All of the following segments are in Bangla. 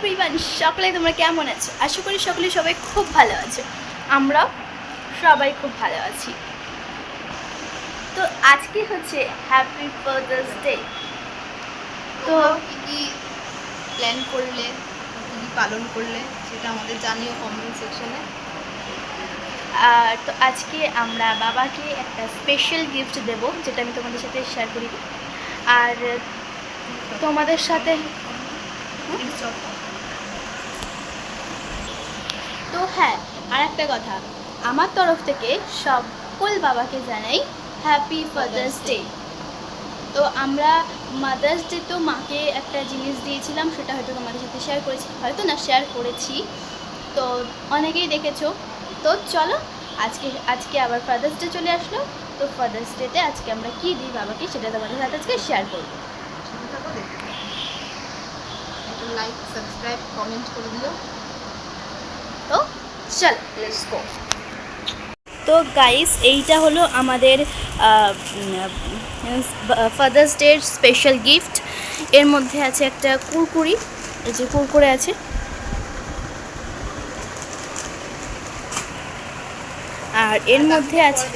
এভরিওয়ান সকলে তোমরা কেমন আছো? আশা করি সকলে সবাই খুব ভালো আছো। আমরা সবাই খুব ভালো আছি। তো আজকে হচ্ছে হ্যাপি ফাদার্স ডে তো কি কি প্ল্যান করলে কি কি পালন করলে সেটা আমাদের জানিও কমেন্ট সেকশনে আর তো আজকে আমরা বাবাকে একটা স্পেশাল গিফট দেব যেটা আমি তোমাদের সাথে শেয়ার করি। আর তোমাদের সাথে তো হ্যাঁ আর একটা কথা। আমার তরফ থেকে সকল বাবাকে জানাই হ্যাপি ফাদার্স ডে তো আমরা মাদার্স ডে তো মাকে একটা জিনিস দিয়েছিলাম সেটা হয়তো তোমাদের সাথে শেয়ার করেছি। হয়তো না শেয়ার করেছি। তো অনেকেই দেখেছ। তো চলো আজকে আজকে আবার ফাদার্স ডে চলে আসলো। তো ফাদার্স ডেতে আজকে আমরা কী দিই বাবাকে সেটা তোমাদের সাথে আজকে শেয়ার করব। লাইক সাবস্ক্রাইব কমেন্ট করে দিও। তো চল লেটস গো তো গাইস এইটা হলো আমাদের ফাদার্স ডের স্পেশাল গিফট এর মধ্যে আছে একটা কুরকুরি এই যে কুরকুরে আছে। আর এর মধ্যে আছে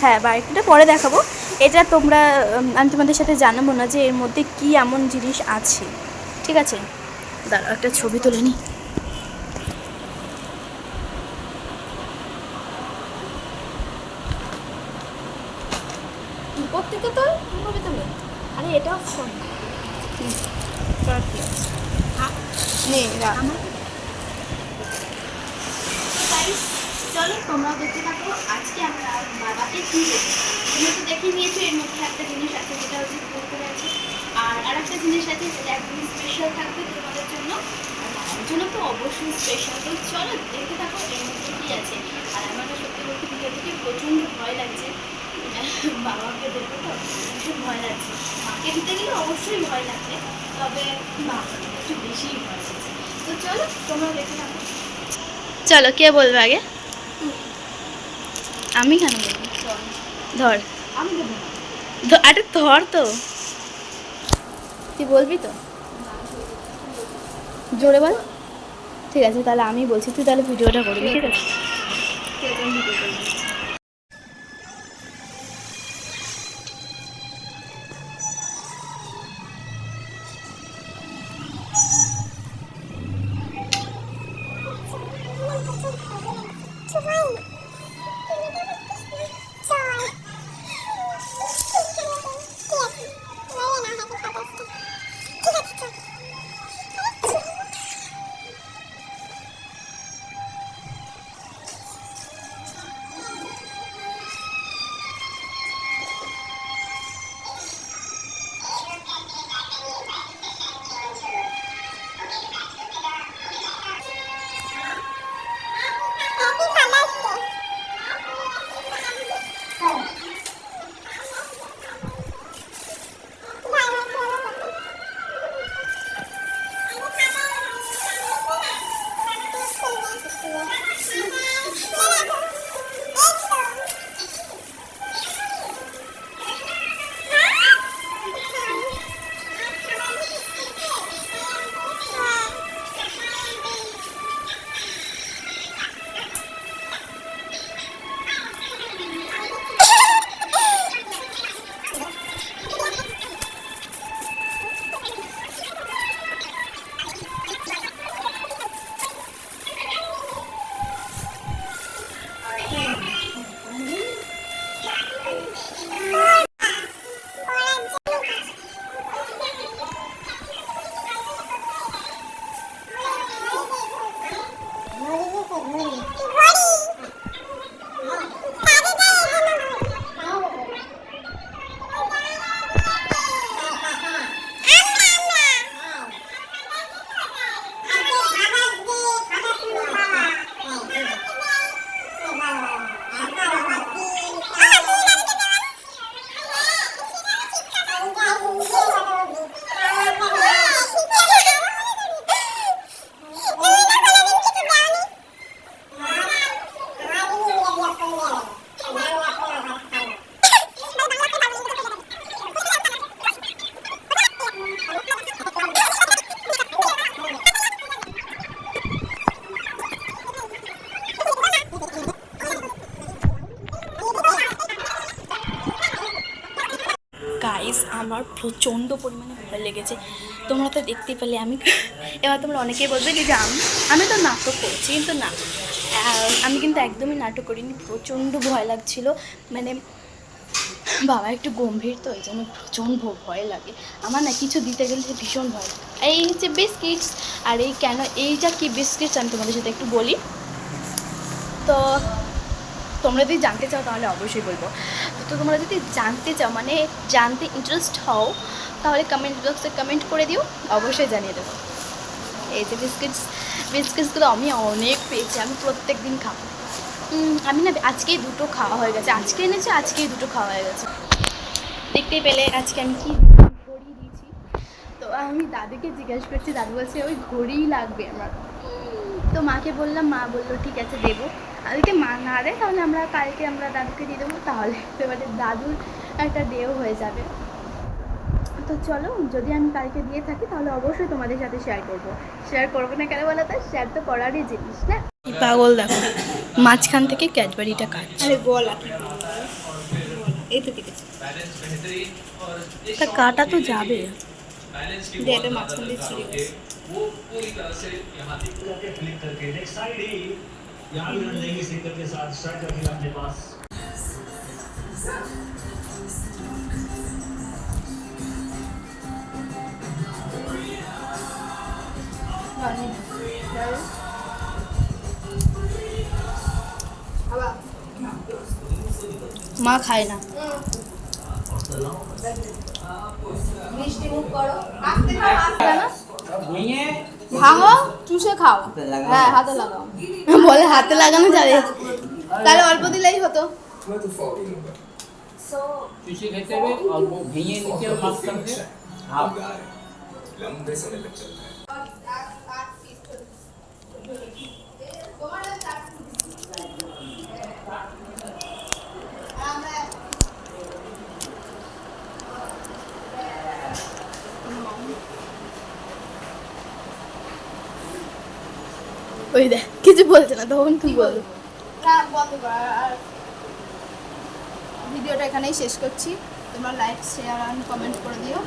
হ্যাঁ বাড়িটা পরে দেখাবো। এটা তোমরা আমি তোমাদের সাথে জানাব না যে এর মধ্যে কি এমন জিনিস আছে। ঠিক আছে? দাঁড়াও একটা ছবি তুলে নিই উপর তো কীভাবে তোলে আরে এটাও ফোন। নে রাখ। চলো তোমরাও দেখতে থাকো। আজকে আমরা বাবাকে কী তুমি তো দেখে নিয়েছো এর মধ্যে একটা জিনিস আছে যেটা হচ্ছে কুরকুরে আছে। আর আরেকটা জিনিস আছে যেটা একদম স্পেশাল থাকবে তোমাদের জন্য। আর জন্য তো অবশ্যই স্পেশাল তো চলো দেখতে থাকো এর মধ্যে কী আছে। আর আমার সত্যি বলতে ভিডিও থেকে প্রচণ্ড ভয় লাগছে। বাবাকে দেবো তো ভীষণ ভয় লাগছে। মাকে দিতে গেলে অবশ্যই ভয় লাগছে তবে একটু বেশিই ভয় লাগছে। তো চলো তোমরা থাকো চলো কে বলবে আগে? আমি কেন বলব? ধর। আমি দেবো আরে ধর তো। তুই বলবি তো? জোরে বল। ঠিক আছে তাহলে আমি বলছি তুই তাহলে ভিডিওটা করবি ঠিক আছে? move. গাইস আমার প্রচণ্ড পরিমাণে ভালো লেগেছে। তোমরা তো দেখতে পেলে আমি। এবার তোমরা অনেকেই বলবে কি যে আমি আমি তো নাটক করছি, কিন্তু না। আমি কিন্তু একদমই নাটক করিনি, প্রচণ্ড ভয় লাগছিল। মানে বাবা একটু গম্ভীর তো, এই জন্য প্রচণ্ড ভয় লাগে। আমার না কিছু দিতে গেলে ভীষণ ভয় লাগে। এই হচ্ছে বিস্কিটস, আর এই কেন এইটা কি বিস্কিটস, আমি তোমাদের সাথে একটু বলি। তো, তোমরা যদি জানতে চাও তাহলে অবশ্যই বলব। তো তোমরা যদি জানতে চাও মানে জানতে ইন্টারেস্ট হও, তাহলে কমেন্ট বক্সে কমেন্ট করে দিও, অবশ্যই জানিয়ে দেবো। এই যে বিস্কিটস বিস্কিটসগুলো আমি অনেক পেয়েছি, আমি প্রত্যেক দিন খাব আমি না আজকেই দুটো খাওয়া হয়ে গেছে, আজকে এনেছি, আজকেই দুটো খাওয়া হয়ে গেছে। দেখতেই পেলে আজকে আমি কি ঘড়ি দিয়েছি। তো আমি দাদুকে জিজ্ঞেস করছি, দাদু বলছে, ওই ঘড়িই লাগবে আমার। তো মাকে বললাম, মা বলল, ঠিক আছে, দেবো। আজকে মা না দেয়, তাহলে আমরা, কালকে আমরা দাদুকে দিয়ে দেবো, তাহলে এবারে দাদুর একটা দেও হয়ে যাবে। তো চলো যদি আমি কালকে দিয়ে থাকি তাহলে অবশ্যই তোমাদের সাথে শেয়ার করব শেয়ার করবো না কেন বলো তো শেয়ার তো করারই জিনিস না পাগল দেখো মাঝখান থেকে ক্যাডবেরিটা কাটছে আরে গলা এই তো কেটেছি তা কাটা তো যাবে দিয়ে এটা মাঝখান দিয়ে ছিঁড়ে গেছে वो पूरी तरह से यहाँ तक करके फ्लिक करके नेक्स्ट साइड ही यहाँ भी रन लेंगे सिंगल के साथ स्ट्राइकर भी अपने पास মা খায় না। ভাঙো চুষে খাও। হ্যাঁ হাতে লাগাও। বলে হাতে লাগানো যাবে। তাহলে অল্প দিলেই হতো। ভেঙে নিতে হবে ওই দেখ কিছু বলছে না তখন তুই বলব না বন্ধ কর আর- ভিডিওটা এখানেই শেষ করছি। তোমরা লাইক শেয়ার আর কমেন্ট করে দিও।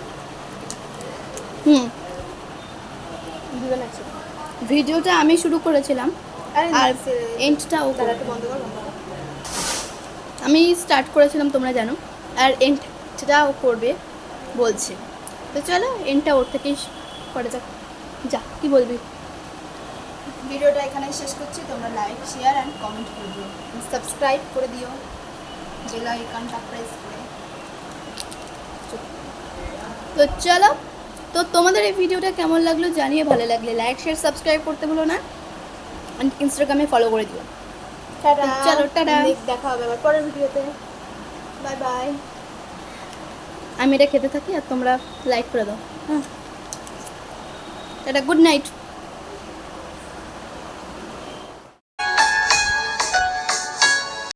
হুম। ভিডিওটা আমি শুরু করেছিলাম আর তারা একটু বন্ধ কর আমি স্টার্ট করেছিলাম তোমরা জানো আর এন্ড সেটাও করবে বলছে। তো চলো এন্ডটা ওর থেকেই করা যাক। যা কি বলবি? ভিডিওটা এখানে শেষ করছি। তোমরা লাইক শেয়ার অ্যান্ড কমেন্ট করে দিও। সাবস্ক্রাইব করে দিও। বেল আইকনটা প্রেস করে তো চলো তো তোমাদের এই ভিডিওটা কেমন লাগল জানিয়ে ভালো লাগলে লাইক শেয়ার সাবস্ক্রাইব করতে ভুলো না। ইনস্টাগ্রামে ফলো করে দিও। টাটা। চলো, টাটা। দেখা হবে আবার পরের ভিডিওতে। বাই বাই আমি এটা খেতে থাকি আর তোমরা লাইক করে দাও। হ্যাঁ। এটা গুড নাইট